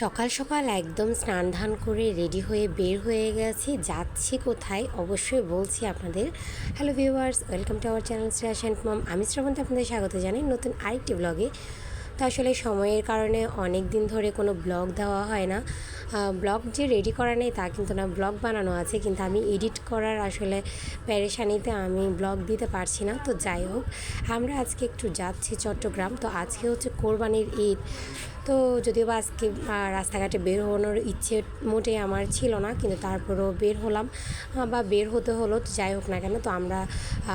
সকাল সকাল একদম স্নান ধান করে রেডি হয়ে বের হয়ে গেছি। যাচ্ছি কোথায়? অবশ্যই বলছি আপনাদের। Hello viewers welcome to our channel Shreyas and mom আমি শ্রাবন্তী আপনাদের স্বাগত জানাই নতুন আরেকটি ব্লগে তো আসলে সময়ের কারণে অনেক দিন ধরে কোনো ব্লগ দেওয়া হয় না। ব্লগ যে রেডি করা নেই তা কিন্তু না ব্লগ বানানো আছে, কিন্তু আমি এডিট করার আসলে প্যারেশানিতে আমি ব্লগ দিতে পারছি না। তো যাই হোক, আমরা আজকে একটু যাচ্ছি চট্টগ্রাম। তো আজকে হচ্ছে কোরবানির ঈদ। তো যদিও বা আজকে রাস্তাঘাটে বের হওয়ানোর ইচ্ছে মোটেই আমার ছিল না, কিন্তু তারপরেও বের হলাম। বা বের হতে হলো, তো যাই হোক না কেন, তো আমরা,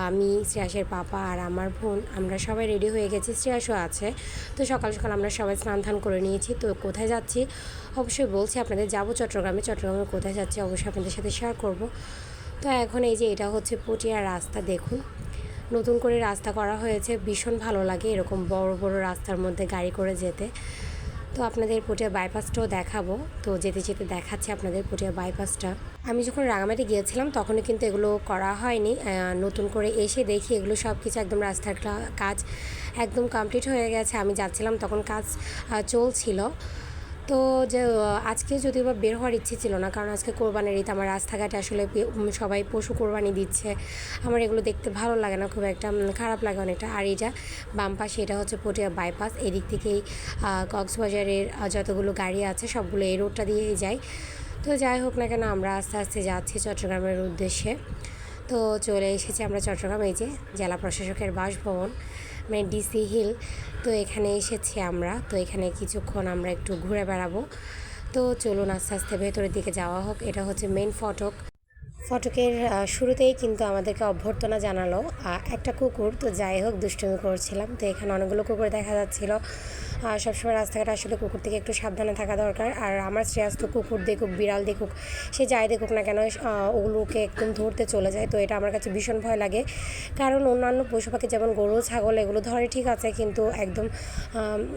আমি, শ্রেয়াসের পাপা আর আমার বোন, আমরা সবাই রেডি হয়ে গেছি, শ্রেয়াসও আছে। তো সকাল সকাল আমরা সবাই স্নান ধান করে নিয়েছি, তো কোথায় যাচ্ছি? অবশ্যই বলছি আপনাদের, যাব চট্টগ্রামে চট্টগ্রামে কোথায় যাচ্ছি অবশ্যই আপনাদের সাথে শেয়ার করব। তো এখন এই যে এটা হচ্ছে পটিয়ার রাস্তা, দেখুন। নতুন করে রাস্তা করা হয়েছে, ভীষণ ভালো লাগে এরকম বড় বড় রাস্তার মধ্যে গাড়ি করে যেতে। তো আপনাদের পুটিয়া বাইপাসটাও দেখাবো। তো যেতে যেতে দেখাচ্ছে আপনাদের পটিয়া বাইপাসটা আমি যখন রাঙামাটি গিয়েছিলাম, তখনও কিন্তু এগুলো করা হয়নি। নতুন করে এসে দেখি এগুলো সব কিছু একদম রাস্তার কাজ একদম কমপ্লিট হয়ে গেছে। আমি যাচ্ছিলাম, তখন কাজ চলছিল। তো যে আজকে যদিও বা বের হওয়ার ইচ্ছে ছিল না, কারণ আজকে কোরবানির ঈদ, আমার রাস্তাঘাটে আসলে সবাই পশু কোরবানি দিচ্ছে। আমার এগুলো দেখতে ভালো লাগে না, খুব একটা খারাপ লাগে অনেকটা। আর এটা বাম পাশে এটা হচ্ছে পটিয়া বাইপাস এদিক থেকেই কক্সবাজারের যতগুলো গাড়ি আছে সবগুলো এই রোডটা দিয়েই যায় তো যাই হোক না কেন, আমরা আস্তে আস্তে যাচ্ছি চট্টগ্রামের উদ্দেশ্যে। তো চলে এসেছি আমরা চট্টগ্রাম, এই যে জেলা প্রশাসকের বাসভবন। মানে ডিসি হিল তো এখানে এসেছি আমরা। তো এখানে কিছুক্ষণ আমরা একটু ঘুরে বেড়াবো। তো চলুন আস্তে আস্তে ভেতরের দিকে যাওয়া হোক। এটা হচ্ছে মেন ফটক। ফটকের শুরুতেই কিন্তু আমাদেরকে অভ্যর্থনা জানালো। একটা কুকুর, তো যাই হোক, দুষ্টুমি করছিলাম। তো এখানে অনেকগুলো কুকুর দেখা যাচ্ছিল। সবসময় রাস্তাঘাটে আসলে কুকুর থেকে একটু সাবধানে থাকা দরকার। আর আমার শ্রেয়াস তো কুকুর দেখুক, বিড়াল দেখুক, সে যাই দেখুক না কেন ওগুলোকে একদম ধরতে চলে যায়। তো এটা আমার কাছে ভীষণ ভয় লাগে। কারণ অন্যান্য পশু পাখি, যেমন গরু, ছাগল, এগুলো ধরে ঠিক আছে, কিন্তু একদম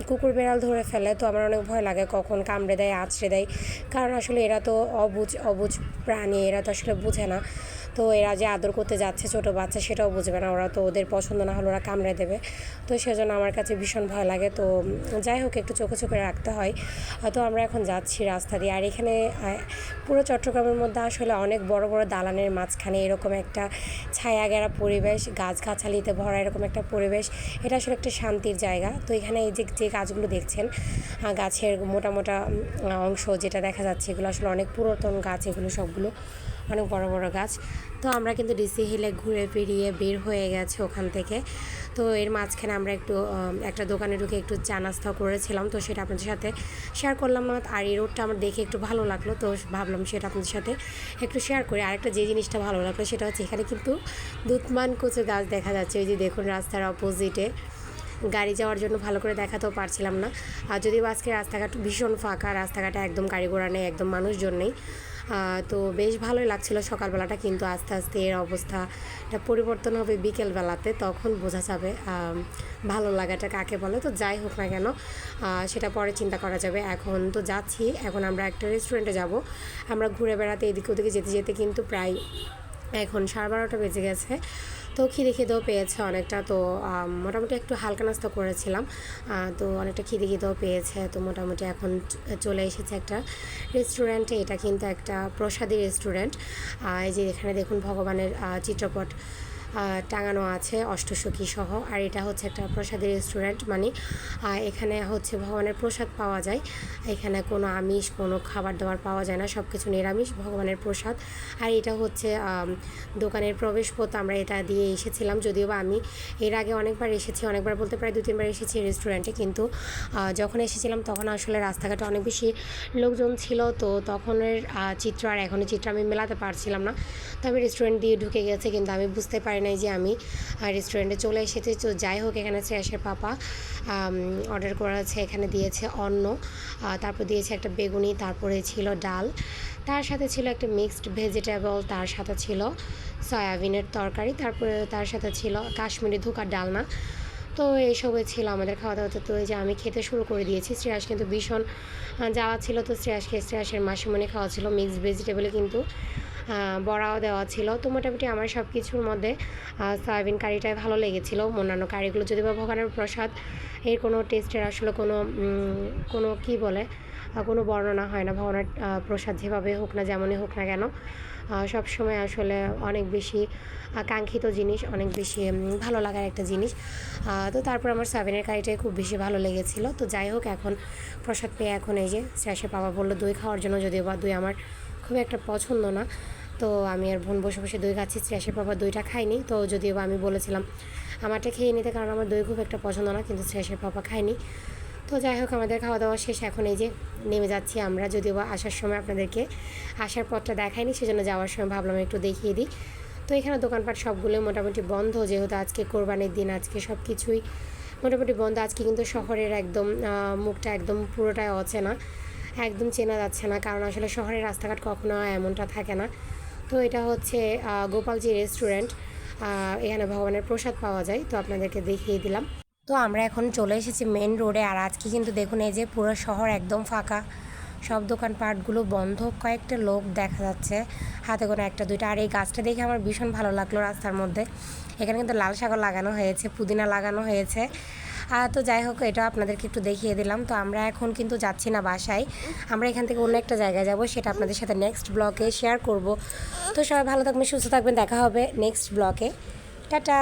কুকুর, বিড়াল ধরে ফেলে, তো আমার অনেক ভয় লাগে কখন কামড়ে দেয়, আছড়ে দেয়। কারণ আসলে এরা তো অবুঝ অবুঝ প্রাণী, এরা তো আসলে বুঝে না। তো এরা যে আদর করতে যাচ্ছে ছোট বাচ্চা সেটাও বুঝবে না। ওরা তো ওদের পছন্দ না হলে ওরা কামড়ে দেবে। তো সেজন্য আমার কাছে ভীষণ ভয় লাগে। তো যাই হোক, একটু চোখে চোখে রাখতে হয়। তো আমরা এখন যাচ্ছি রাস্তা দিয়ে। আর এখানে পুরো চট্টগ্রামের মধ্যে আসলে অনেক বড় বড় দালানের মাঝখানে এরকম একটা ছায়া গেরা পরিবেশ, গাছগাছালিতে ভরা এরকম একটা পরিবেশ। এটা আসলে একটা শান্তির জায়গা। তো এখানে এই যে যে গাছগুলো দেখছেন গাছের মোটা মোটা অংশ যেটা দেখা যাচ্ছে, এগুলো আসলে অনেক পুরাতন গাছ, এগুলো সবগুলো। অনেক বড় বড় গাছ। তো আমরা কিন্তু ডিসি হিলে ঘুরে ফিরিয়ে বের হয়ে গেছে ওখান থেকে। তো এর মাঝখানে আমরা একটু একটা দোকানে ঢুকে একটু চা নাস্তা করেছিলাম। তো সেটা আপনাদের সাথে শেয়ার করলাম। না আর এই রোডটা আমার দেখে একটু ভালো লাগল। তো ভাবলাম সেটা আপনাদের সাথে একটু শেয়ার করি। আরেকটা যে জিনিসটা ভালো লাগল সেটা হচ্ছে এখানে কিন্তু দুধমান কচু গাছ দেখা যাচ্ছে। ওই যে দেখুন রাস্তার অপোজিটে গাড়ি যাওয়ার জন্য ভালো করে দেখাতেও পারছিলাম না। আর যদিও আজকে রাস্তাঘাট ভীষণ ফাঁকা, রাস্তাঘাটে একদম গাড়ি ঘোড়া নেই, একদম মানুষজন নেই। তো বেশ ভালোই লাগছিল সকালবেলাটা, কিন্তু আস্তে আস্তে এর অবস্থা অবস্থাটা পরিবর্তন হবে বিকেলবেলাতে, তখন বোঝা যাবে ভালো লাগাটা কাকে বলে। তো যাই হোক না কেন সেটা পরে চিন্তা করা যাবে। এখন তো যাচ্ছি, এখন আমরা একটা রেস্টুরেন্টে যাব। আমরা ঘুরে বেড়াতে এদিকে ওদিকে যেতে যেতে কিন্তু প্রায় এখন সাড়ে বারোটা বেজে গেছে। তো খিদে খিদেও পেয়েছে অনেকটা। তো মোটামুটি একটু হালকা নাস্তা করেছিলাম। তো অনেকটা খিদে খিদেও পেয়েছে। তো মোটামুটি এখন চলে এসেছে একটা রেস্টুরেন্টে। এটা কিন্তু একটা প্রসাদী রেস্টুরেন্ট। এই যে এখানে দেখুন ভগবানের চিত্রপট। টাঙানো আছে অষ্টসখী সহ। আর এটা হচ্ছে একটা প্রসাদী রেস্টুরেন্ট মানে এখানে হচ্ছে ভগবানের প্রসাদ পাওয়া যায়। এখানে কোনো আমিষ, কোনো খাবার দাবার পাওয়া যায় না সব কিছু নিরামিষ, ভগবানের প্রসাদ। আর এটা হচ্ছে দোকানের প্রবেশপথ, আমরা এটা দিয়ে এসেছিলাম। যদিও বা আমি এর আগে অনেকবার এসেছি, অনেকবার বলতে প্রায় দু তিনবার এসেছি রেস্টুরেন্টে কিন্তু যখন এসেছিলাম তখন আসলে রাস্তাঘাটে অনেক বেশি লোকজন ছিল। তো তখনের চিত্র আর এখনের চিত্র আমি মেলাতে পারছিলাম না। তো আমি রেস্টুরেন্ট দিয়ে ঢুকে গেছে, কিন্তু আমি বুঝতে পারি নাই যে আমি রেস্টুরেন্টে চলে এসেছি। তো যাই হোক, এখানে শ্রেয়াসের পাপা অর্ডার করা করেছে এখানে দিয়েছে অন্ন তারপর দিয়েছে একটা বেগুনি, তারপরে ছিল ডাল। তার সাথে ছিল একটা মিক্সড ভেজিটেবল তার সাথে ছিল সয়াবিনের তরকারি, তারপরে তার সাথে ছিল কাশ্মীরি ধোকার ডালনা তো এইসবে ছিল আমাদের খাওয়া দাওয়া। তো যে আমি খেতে শুরু করে দিয়েছি, শ্রেয়াস কিন্তু ভীষণ যাওয়া ছিল। তো শ্রেয়াসকে, শ্রেয়াসের মাসিমণি খাওয়া ছিল মিক্সড ভেজিটেবলে কিন্তু। বড়াও দেওয়া ছিল। তো মোটামুটি আমার সব কিছুর মধ্যে সয়াবিন কারিটাই ভালো লেগেছিলো। অন্যান্য কারিগুলো যদি বা ভগবানের প্রসাদ, এর কোনো টেস্টের আসলে কোনো কোনো কি বলে কোনো বর্ণনা হয় না। ভগবানের প্রসাদ যেভাবে হোক না যেমনই হোক না কেন সব সময় আসলে অনেক বেশি কাঙ্ক্ষিত জিনিস, অনেক বেশি ভালো লাগার একটা জিনিস। তো তারপর আমার সেভেনের কারিটাই খুব বেশি ভালো লেগেছিল। তো যাই হোক, এখন প্রসাদ পেয়ে এখন এই যে, শেষে বাবা বলল, দই খাওয়ার জন্য যদিও বা দই আমার খুব একটা পছন্দ না। তো আমি আর বোন বসে বসে দই খাচ্ছি শ্রেয়াসের বাবা দইটা খাইনি তো যদিও আমি বলেছিলাম আমারটা খেয়ে নিতে কারণ আমার দই খুব একটা পছন্দ না, কিন্তু শ্রেয়াসের বাবা খায়নি। তো যাই হোক, আমাদের খাওয়া দাওয়া শেষ, এখন এই যে নেমে যাচ্ছি আমরা, যদিও বা আসার সময় আপনাদেরকে আসার পথটা দেখাইনি সেজন্য যাওয়ার সময় ভাবলাম একটু দেখিয়ে দিই। তো এখানে দোকানপাট সবগুলো মোটামুটি বন্ধ, যেহেতু আজকে কোরবানির দিন, আজকে সব কিছুই মোটামুটি বন্ধ, আজকে কিন্তু শহরের একদম মুখটা একদম পুরোটাই অচেনা, একদম চেনা যাচ্ছে না, কারণ আসলে শহরের রাস্তাঘাট কখনো এমনটা থাকে না। তো এটা হচ্ছে গোপালজি রেস্টুরেন্ট। এখানে ভগবানের প্রসাদ পাওয়া যায়, তো আপনাদেরকে দেখিয়ে দিলাম। তো আমরা এখন চলে এসেছি মেন রোডে আর আজকে কিন্তু দেখুন এই যে পুরো শহর একদম ফাঁকা। সব দোকানপাটগুলো বন্ধ, কয়েকটা লোক দেখা যাচ্ছে, হাতে কোনো একটা, দুইটা। আর এই গাছটা দেখে আমার ভীষণ ভালো লাগল রাস্তার মধ্যে। এখানে কিন্তু লাল সাগর লাগানো হয়েছে, পুদিনা লাগানো হয়েছে। তো যাই হোক, এটা আপনাদেরকে একটু দেখিয়ে দিলাম। তো আমরা এখন কিন্তু যাচ্ছি না বাসায়। আমরা এখান থেকে অন্য একটা জায়গায় যাব, সেটা আপনাদের সাথে নেক্সট ব্লকে শেয়ার করব। তো সবাই ভালো থাকবেন, সুস্থ থাকবেন, দেখা হবে নেক্সট ব্লকে টাটা!